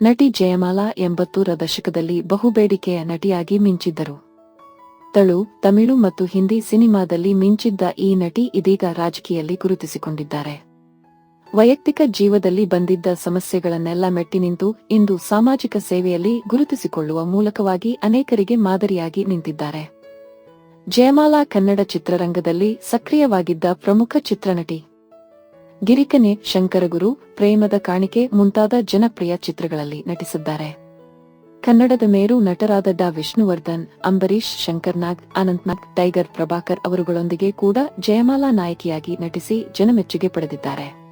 ನಟಿ ಜಯಮಾಲಾ ಎಂಬತ್ತೂರ ದಶಕದಲ್ಲಿ ಬಹುಬೇಡಿಕೆಯ ನಟಿಯಾಗಿ ಮಿಂಚಿದ್ದರು. ತಳು, ತಮಿಳು ಮತ್ತು ಹಿಂದಿ ಸಿನಿಮಾದಲ್ಲಿ ಮಿಂಚಿದ್ದ ಈ ನಟಿ ಇದೀಗ ರಾಜಕೀಯದಲ್ಲಿ ಗುರುತಿಸಿಕೊಂಡಿದ್ದಾರೆ. ವೈಯಕ್ತಿಕ ಜೀವದಲ್ಲಿ ಬಂದಿದ್ದ ಸಮಸ್ಯೆಗಳನ್ನೆಲ್ಲ ಮೆಟ್ಟಿ ನಿಂತು ಇಂದು ಸಾಮಾಜಿಕ ಸೇವೆಯಲ್ಲಿ ಗುರುತಿಸಿಕೊಳ್ಳುವ ಮೂಲಕವಾಗಿ ಅನೇಕರಿಗೆ ಮಾದರಿಯಾಗಿ ನಿಂತಿದ್ದಾರೆ. ಜಯಮಾಲಾ ಕನ್ನಡ ಚಿತ್ರರಂಗದಲ್ಲಿ ಸಕ್ರಿಯವಾಗಿದ್ದ ಪ್ರಮುಖ ಚಿತ್ರನಟಿ. ಗಿರಿಕನೆ ಶಂಕರಗುರು ಪ್ರೇಮದ ಕಾಣಿಕೆ ಮುಂತಾದ ಜನಪ್ರಿಯ ಚಿತ್ರಗಳಲ್ಲಿ ನಟಿಸಿದ್ದಾರೆ. ಕನ್ನಡದ ಮೇರು ನಟರಾದ ಡಾ. ವಿಷ್ಣುವರ್ಧನ್ ಅಂಬರೀಶ್ ಶಂಕರ್ನಾಗ್, ಅನಂತ್ನಾಗ್, ಟೈಗರ್ ಪ್ರಭಾಕರ್ ಅವರುಗಳೊಂದಿಗೆ ಕೂಡ ಜಯಮಾಲಾ ನಾಯಕಿಯಾಗಿ ನಟಿಸಿ ಜನಮೆಚ್ಚುಗೆ ಪಡೆದಿದ್ದಾರೆ.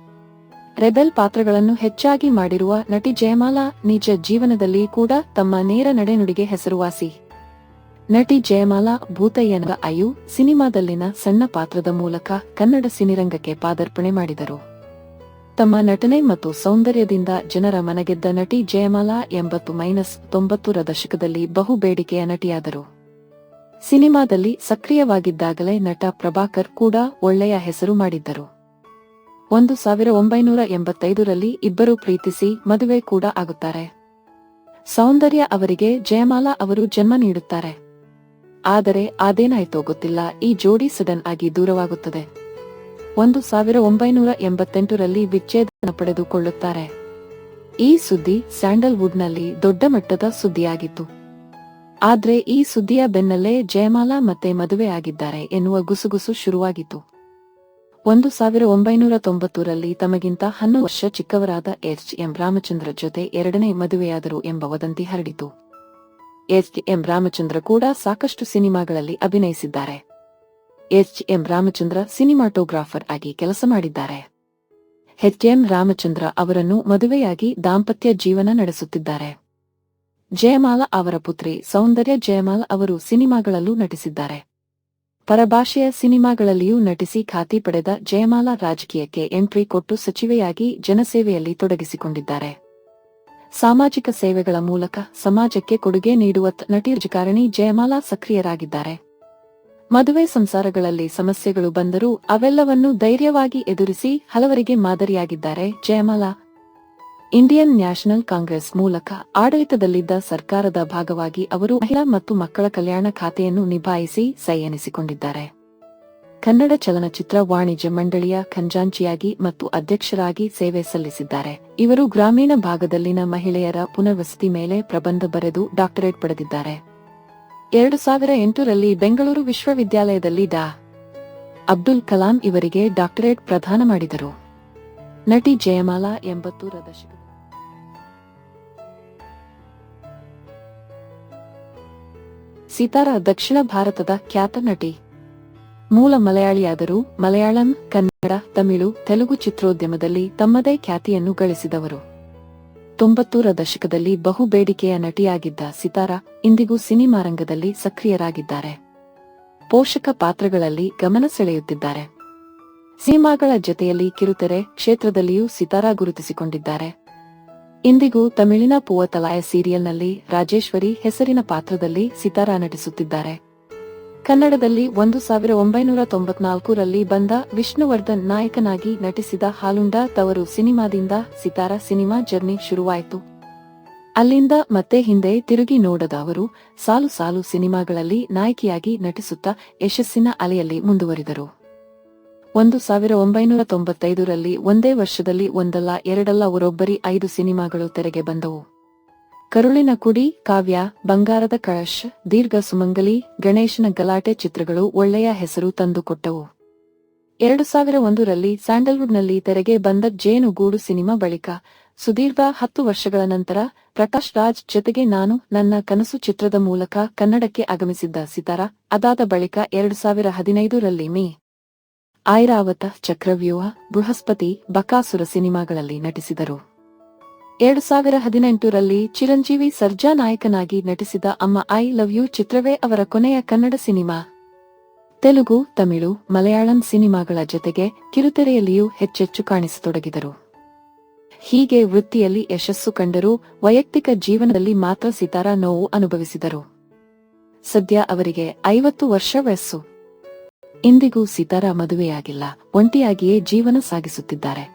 ರೆಬೆಲ್ ಪಾತ್ರಗಳನ್ನು ಹೆಚ್ಚಾಗಿ ಮಾಡಿರುವ ನಟಿ ಜಯಮಾಲಾ ನಿಜ ಜೀವನದಲ್ಲಿ ಕೂಡ ತಮ್ಮ ನೇರ ನಡೆನುಡಿಗೆ ಹೆಸರುವಾಸಿ. ನಟಿ ಜಯಮಾಲಾ ಭೂತಯ್ಯನ ಅಯು ಸಿನಿಮಾದಲ್ಲಿನ ಸಣ್ಣ ಪಾತ್ರದ ಮೂಲಕ ಕನ್ನಡ ಸಿನಿರಂಗಕ್ಕೆ ಪಾದಾರ್ಪಣೆ ಮಾಡಿದರು. ತಮ್ಮ ನಟನೆ ಮತ್ತು ಸೌಂದರ್ಯದಿಂದ ಜನರ ಮನಗೆದ್ದ ನಟಿ ಜಯಮಾಲಾ ಎಂಬತ್ತು ಮೈನಸ್ ತೊಂಬತ್ತರ ದಶಕದಲ್ಲಿ ಬಹು ಬೇಡಿಕೆಯ ನಟಿಯಾದರು. ಸಿನಿಮಾದಲ್ಲಿ ಸಕ್ರಿಯವಾಗಿದ್ದಾಗಲೇ ನಟ ಪ್ರಭಾಕರ್ ಕೂಡ ಒಳ್ಳೆಯ ಹೆಸರು ಮಾಡಿದ್ದರು. ಒಂದು ಸಾವಿರ ಒಂಬೈನೂರ ಎಂಬತ್ತೈದರಲ್ಲಿ ಇಬ್ಬರು ಪ್ರೀತಿಸಿ ಮದುವೆ ಕೂಡ ಆಗುತ್ತಾರೆ. ಸೌಂದರ್ಯ ಅವರಿಗೆ ಜಯಮಾಲಾ ಅವರು ಜನ್ಮ ನೀಡುತ್ತಾರೆ. ಆದರೆ ಅದೇನಾಯ್ತೋ ಗೊತ್ತಿಲ್ಲ. ಈ ಜೋಡಿ ಸಡನ್ ಆಗಿ ದೂರವಾಗುತ್ತದೆ. ಒಂದು ಸಾವಿರ ಒಂಬೈನೂರ ಎಂಬತ್ತೆಂಟರಲ್ಲಿ ವಿಚ್ಛೇದನ ಪಡೆದುಕೊಳ್ಳುತ್ತಾರೆ. ಈ ಸುದ್ದಿ ಸ್ಯಾಂಡಲ್ವುಡ್ನಲ್ಲಿ ದೊಡ್ಡ ಮಟ್ಟದ ಸುದ್ದಿಯಾಗಿತ್ತು. ಆದ್ರೆ ಈ ಸುದ್ದಿಯ ಬೆನ್ನಲ್ಲೇ ಜಯಮಾಲಾ ಮತ್ತೆ ಮದುವೆಯಾಗಿದ್ದಾರೆ ಎನ್ನುವ ಗುಸುಗುಸು ಶುರುವಾಗಿತ್ತು. ಒಂದು ಸಾವಿರ ಒಂಬೈನೂರ ತೊಂಬತ್ತೂರಲ್ಲಿ ತಮಗಿಂತ ಹನ್ನು ವರ್ಷ ಚಿಕ್ಕವರಾದ ಎಚ್. ಎಂ. ರಾಮಚಂದ್ರ ಜೊತೆ ಎರಡನೇ ಮದುವೆಯಾದರು ಎಂಬ ವದಂತಿ ಹರಡಿತು. ಎಚ್ ಎಂ ರಾಮಚಂದ್ರ ಕೂಡ ಸಾಕಷ್ಟು ಸಿನಿಮಾಗಳಲ್ಲಿ ಅಭಿನಯಿಸಿದ್ದಾರೆ. ಎಚ್ ಎಂ ರಾಮಚಂದ್ರ ಸಿನಿಮಾಟೋಗ್ರಾಫರ್ ಆಗಿ ಕೆಲಸ ಮಾಡಿದ್ದಾರೆ. ಎಚ್ ಎಂ ರಾಮಚಂದ್ರ ಅವರನ್ನು ಮದುವೆಯಾಗಿ ದಾಂಪತ್ಯ ಜೀವನ ನಡೆಸುತ್ತಿದ್ದಾರೆ. ಜಯಮಾಲಾ ಅವರ ಪುತ್ರಿ ಸೌಂದರ್ಯ ಜಯಮಾಲಾ ಅವರು ಸಿನಿಮಾಗಳಲ್ಲೂ ನಟಿಸಿದ್ದಾರೆ. ಪರಭಾಷೆಯ ಸಿನಿಮಾಗಳಲ್ಲಿಯೂ ನಟಿಸಿ ಖಾತಿ ಪಡೆದ ಜಯಮಾಲಾ ರಾಜಕೀಯಕ್ಕೆ ಎಂಟ್ರಿ ಕೊಟ್ಟು ಸಚಿವೆಯಾಗಿ ಜನಸೇವೆಯಲ್ಲಿ ತೊಡಗಿಸಿಕೊಂಡಿದ್ದಾರೆ. ಸಾಮಾಜಿಕ ಸೇವೆಗಳ ಮೂಲಕ ಸಮಾಜಕ್ಕೆ ಕೊಡುಗೆ ನೀಡುವ ನಟಿ ರಾಜಕಾರಣಿ ಜಯಮಾಲಾ ಸಕ್ರಿಯರಾಗಿದ್ದಾರೆ. ಮದುವೆ ಸಂಸಾರಗಳಲ್ಲಿ ಸಮಸ್ಯೆಗಳು ಬಂದರೂ ಅವೆಲ್ಲವನ್ನೂ ಧೈರ್ಯವಾಗಿ ಎದುರಿಸಿ ಹಲವರಿಗೆ ಮಾದರಿಯಾಗಿದ್ದಾರೆ ಜಯಮಾಲಾ. ಇಂಡಿಯನ್ ನ್ಯಾಷನಲ್ ಕಾಂಗ್ರೆಸ್ ಮೂಲಕ ಆಡಳಿತದಲ್ಲಿದ್ದ ಸರ್ಕಾರದ ಭಾಗವಾಗಿ ಅವರು ಮಹಿಳಾ ಮತ್ತು ಮಕ್ಕಳ ಕಲ್ಯಾಣ ಖಾತೆಯನ್ನು ನಿಭಾಯಿಸಿ ಸೈ ಎನಿಸಿಕೊಂಡಿದ್ದಾರೆ. ಕನ್ನಡ ಚಲನಚಿತ್ರ ವಾಣಿಜ್ಯ ಮಂಡಳಿಯ ಖಂಜಾಂಚಿಯಾಗಿ ಮತ್ತು ಅಧ್ಯಕ್ಷರಾಗಿ ಸೇವೆ ಸಲ್ಲಿಸಿದ್ದಾರೆ. ಇವರು ಗ್ರಾಮೀಣ ಭಾಗದಲ್ಲಿನ ಮಹಿಳೆಯರ ಪುನರ್ವಸತಿ ಮೇಲೆ ಪ್ರಬಂಧ ಬರೆದು ಡಾಕ್ಟರೇಟ್ ಪಡೆದಿದ್ದಾರೆ. ಎರಡು ಸಾವಿರ ಎಂಟರಲ್ಲಿ ಬೆಂಗಳೂರು ವಿಶ್ವವಿದ್ಯಾಲಯದಲ್ಲಿ ಡಾ. ಅಬ್ದುಲ್ ಕಲಾಂ ಇವರಿಗೆ ಡಾಕ್ಟರೇಟ್ ಪ್ರದಾನ ಮಾಡಿದರು. ನಟಿ ಜಯಮಾಲಾ ಎಂಬತ್ತೂರ ದಶಕ ಸಿತಾರಾ ದಕ್ಷಿಣ ಭಾರತದ ಖ್ಯಾತ ನಟಿ ಮೂಲ ಮಲಯಾಳಿಯಾದರೂ ಮಲಯಾಳಂ, ಕನ್ನಡ, ತಮಿಳು, ತೆಲುಗು ಚಿತ್ರೋದ್ಯಮದಲ್ಲಿ ತಮ್ಮದೇ ಖ್ಯಾತಿಯನ್ನು ಗಳಿಸಿದವರು. ತೊಂಬತ್ತೂರ ದಶಕದಲ್ಲಿ ಬಹು ಬೇಡಿಕೆಯ ನಟಿಯಾಗಿದ್ದ ಸಿತಾರಾ ಇಂದಿಗೂ ಸಿನಿಮಾ ರಂಗದಲ್ಲಿ ಸಕ್ರಿಯರಾಗಿದ್ದಾರೆ. ಪೋಷಕ ಪಾತ್ರಗಳಲ್ಲಿ ಗಮನ ಸೆಳೆಯುತ್ತಿದ್ದಾರೆ. ಸಿನಿಮಾಗಳ ಜತೆಯಲ್ಲಿ ಕಿರುತೆರೆ ಕ್ಷೇತ್ರದಲ್ಲಿಯೂ ಸಿತಾರಾ ಗುರುತಿಸಿಕೊಂಡಿದ್ದಾರೆ. ಇಂದಿಗೂ ತಮಿಳಿನ ಪೂವತಲಾಯ ಸೀರಿಯಲ್ನಲ್ಲಿ ರಾಜೇಶ್ವರಿ ಹೆಸರಿನ ಪಾತ್ರದಲ್ಲಿ ಸಿತಾರಾ ನಟಿಸುತ್ತಿದ್ದಾರೆ. ಕನ್ನಡದಲ್ಲಿ ಒಂದು ಸಾವಿರ ಒಂಬೈನೂರ ತೊಂಬತ್ನಾಲ್ಕರಲ್ಲಿ ಬಂದ ವಿಷ್ಣುವರ್ಧನ್ ನಾಯಕನಾಗಿ ನಟಿಸಿದ ಹಾಲುಂಡ ತವರು ಸಿನಿಮಾದಿಂದ ಸಿತಾರ ಸಿನಿಮಾ ಜರ್ನಿ ಶುರುವಾಯಿತು. ಅಲ್ಲಿಂದ ಮತ್ತೆ ಹಿಂದೆ ತಿರುಗಿ ನೋಡದ ಅವರು ಸಾಲು ಸಾಲು ಸಿನಿಮಾಗಳಲ್ಲಿ ನಾಯಕಿಯಾಗಿ ನಟಿಸುತ್ತಾ ಯಶಸ್ಸಿನ ಅಲೆಯಲ್ಲಿ ಮುಂದುವರಿದರು. ಒಂದು ಸಾವಿರ ಒಂಬೈನೂರ ತೊಂಬತ್ತೈದರಲ್ಲಿ ಒಂದೇ ವರ್ಷದಲ್ಲಿ ಒಂದಲ್ಲ ಎರಡಲ್ಲ ಒರೊಬ್ಬರಿ ಐದು ಸಿನಿಮಾಗಳು ತೆರೆಗೆ ಬಂದವು. ಕರುಳಿನ ಕುಡಿ, ಕಾವ್ಯ, ಬಂಗಾರದ ಕಳಶ್, ದೀರ್ಘ ಸುಮಂಗಲಿ, ಗಣೇಶನ ಗಲಾಟೆ ಚಿತ್ರಗಳು ಒಳ್ಳೆಯ ಹೆಸರು ತಂದುಕೊಟ್ಟವು. ಎರಡು ಸಾವಿರ ಒಂದರಲ್ಲಿ ಸ್ಯಾಂಡಲ್ವುಡ್ನಲ್ಲಿ ತೆರೆಗೆ ಬಂದ ಜೇನುಗೂಡು ಸಿನಿಮಾ ಬಳಿಕ, ಸುದೀರ್ಘ ಹತ್ತು ವರ್ಷಗಳ ನಂತರ ಪ್ರಕಾಶ್ ರಾಜ್ ಜೊತೆಗೆ ನಾನು ನನ್ನ ಕನಸು ಚಿತ್ರದ ಮೂಲಕ ಕನ್ನಡಕ್ಕೆ ಆಗಮಿಸಿದ್ದ ಸಿತಾರ, ಅದಾದ ಬಳಿಕ ಎರಡು ಸಾವಿರ ಹದಿನೈದರಲ್ಲಿ ಮೀ. ಐರಾವತ ಚಕ್ರವ್ಯೂಹ, ಬೃಹಸ್ಪತಿ, ಬಕಾಸುರ ಸಿನಿಮಾಗಳಲ್ಲಿ ನಟಿಸಿದರು. ಎರಡು ಸಾವಿರ ಹದಿನೆಂಟರಲ್ಲಿ ಚಿರಂಜೀವಿ ಸರ್ಜಾ ನಾಯಕನಾಗಿ ನಟಿಸಿದ ಅಮ್ಮ ಐ ಲವ್ ಯು ಚಿತ್ರವೇ ಅವರ ಕೊನೆಯ ಕನ್ನಡ ಸಿನಿಮಾ. ತೆಲುಗು, ತಮಿಳು, ಮಲಯಾಳಂ ಸಿನಿಮಾಗಳ ಜೊತೆಗೆ ಕಿರುತೆರೆಯಲ್ಲಿಯೂ ಹೆಚ್ಚೆಚ್ಚು ಕಾಣಿಸತೊಡಗಿದರು. ಹೀಗೆ ವೃತ್ತಿಯಲ್ಲಿ ಯಶಸ್ಸು ಕಂಡರೂ ವೈಯಕ್ತಿಕ ಜೀವನದಲ್ಲಿ ಮಾತ್ರ ಸಿತಾರಾ ನೋವು ಅನುಭವಿಸಿದರು. ಸದ್ಯ ಅವರಿಗೆ ಐವತ್ತು ವರ್ಷ ವಯಸ್ಸು. ಇಂದಿಗೂ ಸಿತಾರಾ ಮದುವೆಯಾಗಿಲ್ಲ, ಒಂಟಿಯಾಗಿಯೇ ಜೀವನ ಸಾಗಿಸುತ್ತಿದ್ದಾರೆ.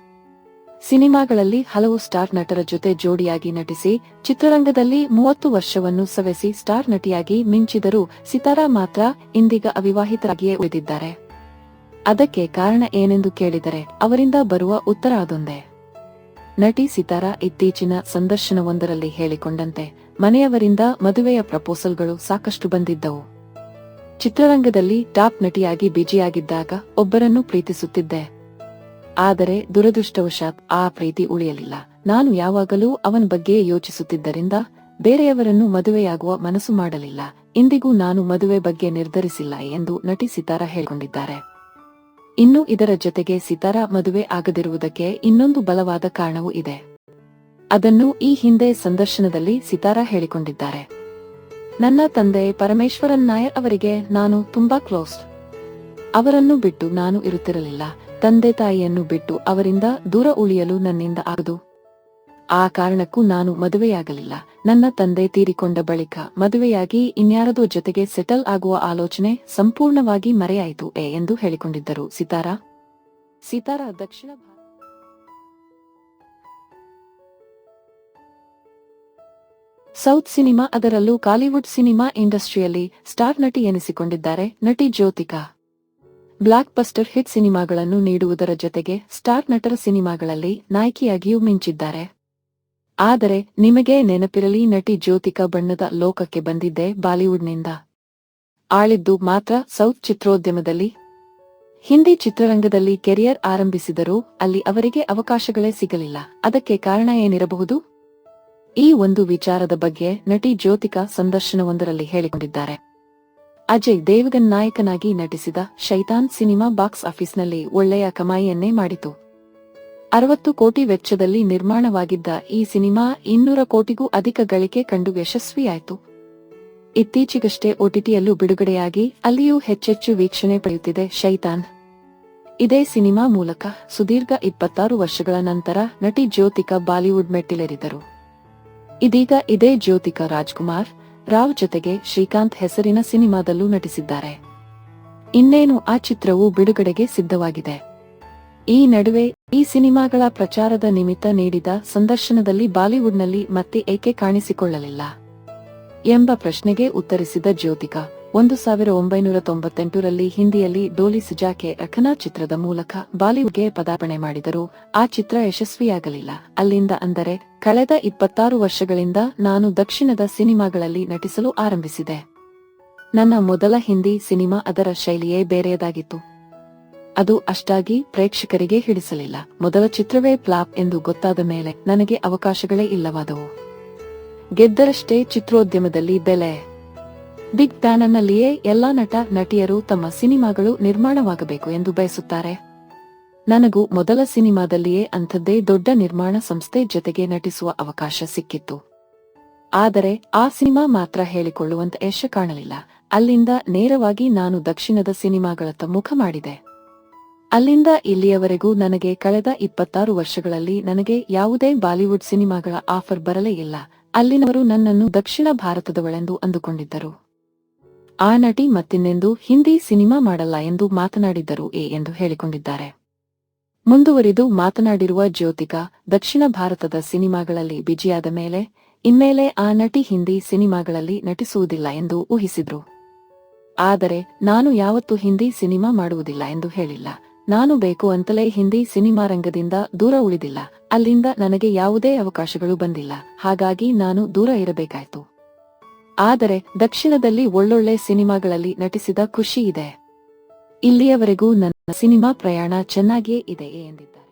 ಸಿನಿಮಾಗಳಲ್ಲಿ ಹಲವು ಸ್ಟಾರ್ ನಟರ ಜೊತೆ ಜೋಡಿಯಾಗಿ ನಟಿಸಿ, ಚಿತ್ರರಂಗದಲ್ಲಿ ಮೂವತ್ತು ವರ್ಷವನ್ನು ಸವೆಸಿ ಸ್ಟಾರ್ ನಟಿಯಾಗಿ ಮಿಂಚಿದರೂ ಸಿತಾರಾ ಮಾತ್ರ ಇಂದೀಗ ಅವಿವಾಹಿತರಾಗಿಯೇ ಉಳಿದಿದ್ದಾರೆ. ಅದಕ್ಕೆ ಕಾರಣ ಏನೆಂದು ಕೇಳಿದರೆ, ಅವರಿಂದ ಬರುವ ಉತ್ತರ ಅದೊಂದೇ. ನಟಿ ಸಿತಾರಾ ಇತ್ತೀಚಿನ ಸಂದರ್ಶನವೊಂದರಲ್ಲಿ ಹೇಳಿಕೊಂಡಂತೆ, ಮನೆಯವರಿಂದ ಮದುವೆಯ ಪ್ರಪೋಸಲ್ಗಳು ಸಾಕಷ್ಟು ಬಂದಿದ್ದವು. ಚಿತ್ರರಂಗದಲ್ಲಿ ಟಾಪ್ ನಟಿಯಾಗಿ ಬಿಜಿಯಾಗಿದ್ದಾಗ ಒಬ್ಬರನ್ನು ಪ್ರೀತಿಸುತ್ತಿದ್ದೆ. ಆದರೆ ದುರದೃಷ್ಟವಶಾತ್ ಆ ಪ್ರೀತಿ ಉಳಿಯಲಿಲ್ಲ. ನಾನು ಯಾವಾಗಲೂ ಅವನ ಬಗ್ಗೆ ಯೋಚಿಸುತ್ತಿದ್ದರಿಂದ ಬೇರೆಯವರನ್ನು ಮದುವೆಯಾಗುವ ಮನಸ್ಸು ಮಾಡಲಿಲ್ಲ. ಇಂದಿಗೂ ನಾನು ಮದುವೆ ಬಗ್ಗೆ ನಿರ್ಧರಿಸಿಲ್ಲ ಎಂದು ನಟಿ ಸಿತಾರಾ ಹೇಳಿಕೊಂಡಿದ್ದಾರೆ. ಇನ್ನು ಇದರ ಜೊತೆಗೆ ಸಿತಾರಾ ಮದುವೆ ಆಗದಿರುವುದಕ್ಕೆ ಇನ್ನೊಂದು ಬಲವಾದ ಕಾರಣವೂ ಇದೆ. ಅದನ್ನು ಈ ಹಿಂದೆ ಸಂದರ್ಶನದಲ್ಲಿ ಸಿತಾರಾ ಹೇಳಿಕೊಂಡಿದ್ದಾರೆ. ನನ್ನ ತಂದೆ ಪರಮೇಶ್ವರನ್ ನಾಯರ್ ಅವರಿಗೆ ನಾನು ತುಂಬಾ ಕ್ಲೋಸ್. ಅವರನ್ನು ಬಿಟ್ಟು ನಾನು ಇರುತ್ತಿರಲಿಲ್ಲ. ತಂದೆ ತಾಯಿಯನ್ನು ಬಿಟ್ಟು ಅವರಿಂದ ದೂರ ಉಳಿಯಲು ನನ್ನಿಂದ ಆಗದು. ಆ ಕಾರಣಕ್ಕೂ ನಾನು ಮದುವೆಯಾಗಲಿಲ್ಲ. ನನ್ನ ತಂದೆ ತೀರಿಕೊಂಡ ಬಳಿಕ ಮದುವೆಯಾಗಿ ಇನ್ಯಾರದೋ ಜೊತೆಗೆ ಸೆಟಲ್ ಆಗುವ ಆಲೋಚನೆ ಸಂಪೂರ್ಣವಾಗಿ ಮರೆಯಾಯಿತು ಎ ಎಂದು ಹೇಳಿಕೊಂಡಿದ್ದರು ಸಿತಾರಾ. ಸಿತಾರಾ ದಕ್ಷಿಣ ಸೌತ್ ಸಿನಿಮಾ ಅದರಲ್ಲೂ ಕಾಲಿವುಡ್ ಸಿನಿಮಾ ಇಂಡಸ್ಟ್ರಿಯಲ್ಲಿ ಸ್ಟಾರ್ ನಟಿ ಎನಿಸಿಕೊಂಡಿದ್ದಾರೆ ನಟಿ ಜ್ಯೋತಿಕಾ. ಬ್ಲಾಕ್ ಬಸ್ಟರ್ ಹಿಟ್ ಸಿನಿಮಾಗಳನ್ನು ನೀಡುವುದರ ಜೊತೆಗೆ ಸ್ಟಾರ್ ನಟರ ಸಿನಿಮಾಗಳಲ್ಲಿ ನಾಯಕಿಯಾಗಿಯೂ ಮಿಂಚಿದ್ದಾರೆ. ಆದರೆ, ನಿಮಗೆ ನೆನಪಿರಲಿ, ನಟಿ ಜ್ಯೋತಿಕಾ ಬಣ್ಣದ ಲೋಕಕ್ಕೆ ಬಂದಿದ್ದೆ ಬಾಲಿವುಡ್ನಿಂದ. ಆಳಿದ್ದು ಮಾತ್ರ ಸೌತ್ ಚಿತ್ರೋದ್ಯಮದಲ್ಲಿ. ಹಿಂದಿ ಚಿತ್ರರಂಗದಲ್ಲಿ ಕೆರಿಯರ್ ಆರಂಭಿಸಿದರೂ ಅಲ್ಲಿ ಅವರಿಗೆ ಅವಕಾಶಗಳೇ ಸಿಗಲಿಲ್ಲ. ಅದಕ್ಕೆ ಕಾರಣ ಏನಿರಬಹುದು? ಈ ಒಂದು ವಿಚಾರದ ಬಗ್ಗೆ ನಟಿ ಜ್ಯೋತಿಕಾ ಸಂದರ್ಶನವೊಂದರಲ್ಲಿ ಹೇಳಿಕೊಂಡಿದ್ದಾರೆ. ಅಜಯ್ ದೇವಗನ್ ನಾಯಕನಾಗಿ ನಟಿಸಿದ ಶೈತಾನ್ ಸಿನಿಮಾ ಬಾಕ್ಸ್ ಆಫೀಸ್ನಲ್ಲಿ ಒಳ್ಳೆಯ ಕಮಾಯಿಯನ್ನೇ ಮಾಡಿತು. ಅರವತ್ತು ಕೋಟಿ ವೆಚ್ಚದಲ್ಲಿ ನಿರ್ಮಾಣವಾಗಿದ್ದ ಈ ಸಿನಿಮಾ ಇನ್ನೂರ ಕೋಟಿಗೂ ಅಧಿಕ ಗಳಿಕೆ ಕಂಡು ಯಶಸ್ವಿಯಾಯಿತು. ಇತ್ತೀಚೆಗಷ್ಟೇ ಒಟಿಟಿಯಲ್ಲೂ ಬಿಡುಗಡೆಯಾಗಿ ಅಲ್ಲಿಯೂ ಹೆಚ್ಚೆಚ್ಚು ವೀಕ್ಷಣೆ ಪಡೆಯುತ್ತಿದೆ ಶೈತಾನ್. ಇದೇ ಸಿನಿಮಾ ಮೂಲಕ ಸುದೀರ್ಘ ಇಪ್ಪತ್ತಾರು ವರ್ಷಗಳ ನಂತರ ನಟಿ ಜ್ಯೋತಿಕಾ ಬಾಲಿವುಡ್ ಮೆಟ್ಟಿಲೇರಿದರು. ಇದೀಗ ಇದೇ ಜ್ಯೋತಿಕಾ ರಾಜ್ಕುಮಾರ್ ರಾವ್ ಜೊತೆಗೆ ಶ್ರೀಕಾಂತ್ ಹೆಸರಿನ ಸಿನಿಮಾದಲ್ಲೂ ನಟಿಸಿದ್ದಾರೆ. ಇನ್ನೇನು ಆ ಚಿತ್ರವು ಬಿಡುಗಡೆಗೆ ಸಿದ್ಧವಾಗಿದೆ. ಈ ನಡುವೆ ಈ ಸಿನಿಮಾಗಳ ಪ್ರಚಾರದ ನಿಮಿತ್ತ ನೀಡಿದ ಸಂದರ್ಶನದಲ್ಲಿ ಬಾಲಿವುಡ್ನಲ್ಲಿ ಮತ್ತೆ ಏಕೆ ಕಾಣಿಸಿಕೊಳ್ಳಲಿಲ್ಲ? ಎಂಬ ಪ್ರಶ್ನೆಗೆ ಉತ್ತರಿಸಿದ ಜ್ಯೋತಿಕಾ, ಒಂದು ಸಾವಿರ ಒಂಬೈನೂರ ತೊಂಬತ್ತೆಂಟರಲ್ಲಿ ಹಿಂದಿಯಲ್ಲಿ ಡೋಲಿ ಸುಜಾಕೆ ರಖನಾ ಚಿತ್ರದ ಮೂಲಕ ಬಾಲಿವುಡ್ಗೆ ಪದಾರ್ಪಣೆ ಮಾಡಿದರೂ ಆ ಚಿತ್ರ ಯಶಸ್ವಿಯಾಗಲಿಲ್ಲ. ಅಲ್ಲಿಂದ ಅಂದರೆ ಕಳೆದ ಇಪ್ಪತ್ತಾರು ವರ್ಷಗಳಿಂದ ನಾನು ದಕ್ಷಿಣದ ಸಿನಿಮಾಗಳಲ್ಲಿ ನಟಿಸಲು ಆರಂಭಿಸಿದೆ. ನನ್ನ ಮೊದಲ ಹಿಂದಿ ಸಿನಿಮಾ ಅದರ ಶೈಲಿಯೇ ಬೇರೆಯದಾಗಿತ್ತು. ಅದು ಅಷ್ಟಾಗಿ ಪ್ರೇಕ್ಷಕರಿಗೆ ಹಿಡಿಸಲಿಲ್ಲ. ಮೊದಲ ಚಿತ್ರವೇ ಫ್ಲಾಪ್ ಎಂದು ಗೊತ್ತಾದ ಮೇಲೆ ನನಗೆ ಅವಕಾಶಗಳೇ ಇಲ್ಲವಾದವು. ಗೆದ್ದರಷ್ಟೇ ಚಿತ್ರೋದ್ಯಮದಲ್ಲಿ ಬೆಲೆ. ಬಿಗ್ ಬ್ಯಾನರ್ನಲ್ಲಿಯೇ ಎಲ್ಲಾ ನಟ, ನಟಿಯರು ತಮ್ಮ ಸಿನಿಮಾಗಳು ನಿರ್ಮಾಣವಾಗಬೇಕು ಎಂದು ಬಯಸುತ್ತಾರೆ. ನನಗೂ ಮೊದಲ ಸಿನಿಮಾದಲ್ಲಿಯೇ ಅಂಥದ್ದೇ ದೊಡ್ಡ ನಿರ್ಮಾಣ ಸಂಸ್ಥೆ ಜೊತೆಗೆ ನಟಿಸುವ ಅವಕಾಶ ಸಿಕ್ಕಿತ್ತು. ಆದರೆ ಆ ಸಿನಿಮಾ ಮಾತ್ರ ಹೇಳಿಕೊಳ್ಳುವಂತ ಯಶ ಕಾಣಲಿಲ್ಲ. ಅಲ್ಲಿಂದ ನೇರವಾಗಿ ನಾನು ದಕ್ಷಿಣದ ಸಿನಿಮಾಗಳತ್ತ ಮುಖ ಮಾಡಿದೆ. ಅಲ್ಲಿಂದ ಇಲ್ಲಿಯವರೆಗೂ ನನಗೆ ಕಳೆದ ಇಪ್ಪತ್ತಾರು ವರ್ಷಗಳಲ್ಲಿ ನನಗೆ ಯಾವುದೇ ಬಾಲಿವುಡ್ ಸಿನಿಮಾಗಳ ಆಫರ್ ಬರಲೇ ಇಲ್ಲ. ಅಲ್ಲಿನವರು ನನ್ನನ್ನು ದಕ್ಷಿಣ ಭಾರತದವಳೆಂದು ಅಂದುಕೊಂಡಿದ್ದರು. ಆ ನಟಿ ಮತ್ತಿನ್ನೆಂದು ಹಿಂದಿ ಸಿನಿಮಾ ಮಾಡಲ್ಲ ಎಂದು ಮಾತನಾಡಿದ್ದರು ಎ ಎಂದು ಹೇಳಿಕೊಂಡಿದ್ದಾರೆ. ಮುಂದುವರಿದು ಮಾತನಾಡಿರುವ ಜ್ಯೋತಿಕಾ, ದಕ್ಷಿಣ ಭಾರತದ ಸಿನಿಮಾಗಳಲ್ಲಿ ಬಿಜಿಯಾದ ಮೇಲೆ, ಇನ್ಮೇಲೆ ಆ ನಟಿ ಹಿಂದಿ ಸಿನಿಮಾಗಳಲ್ಲಿ ನಟಿಸುವುದಿಲ್ಲ ಎಂದು ಊಹಿಸಿದ್ರು. ಆದರೆ ನಾನು ಯಾವತ್ತೂ ಹಿಂದಿ ಸಿನಿಮಾ ಮಾಡುವುದಿಲ್ಲ ಎಂದು ಹೇಳಿಲ್ಲ. ನಾನು ಬೇಕು ಅಂತಲೇ ಹಿಂದಿ ಸಿನಿಮಾ ರಂಗದಿಂದ ದೂರ ಉಳಿದಿಲ್ಲ. ಅಲ್ಲಿಂದ ನನಗೆ ಯಾವುದೇ ಅವಕಾಶಗಳು ಬಂದಿಲ್ಲ. ಹಾಗಾಗಿ ನಾನು ದೂರ ಇರಬೇಕಾಯ್ತು. ಆದರೆ ದಕ್ಷಿಣದಲ್ಲಿ ಒಳ್ಳೊಳ್ಳೆ ಸಿನಿಮಾಗಳಲ್ಲಿ ನಟಿಸಿದ ಖುಷಿ ಇದೆ. ಇಲ್ಲಿಯವರೆಗೂ ನನ್ನ ಸಿನಿಮಾ ಪ್ರಯಾಣ ಚೆನ್ನಾಗಿಯೇ ಇದೆ ಎಂದಿದ್ದಾರೆ.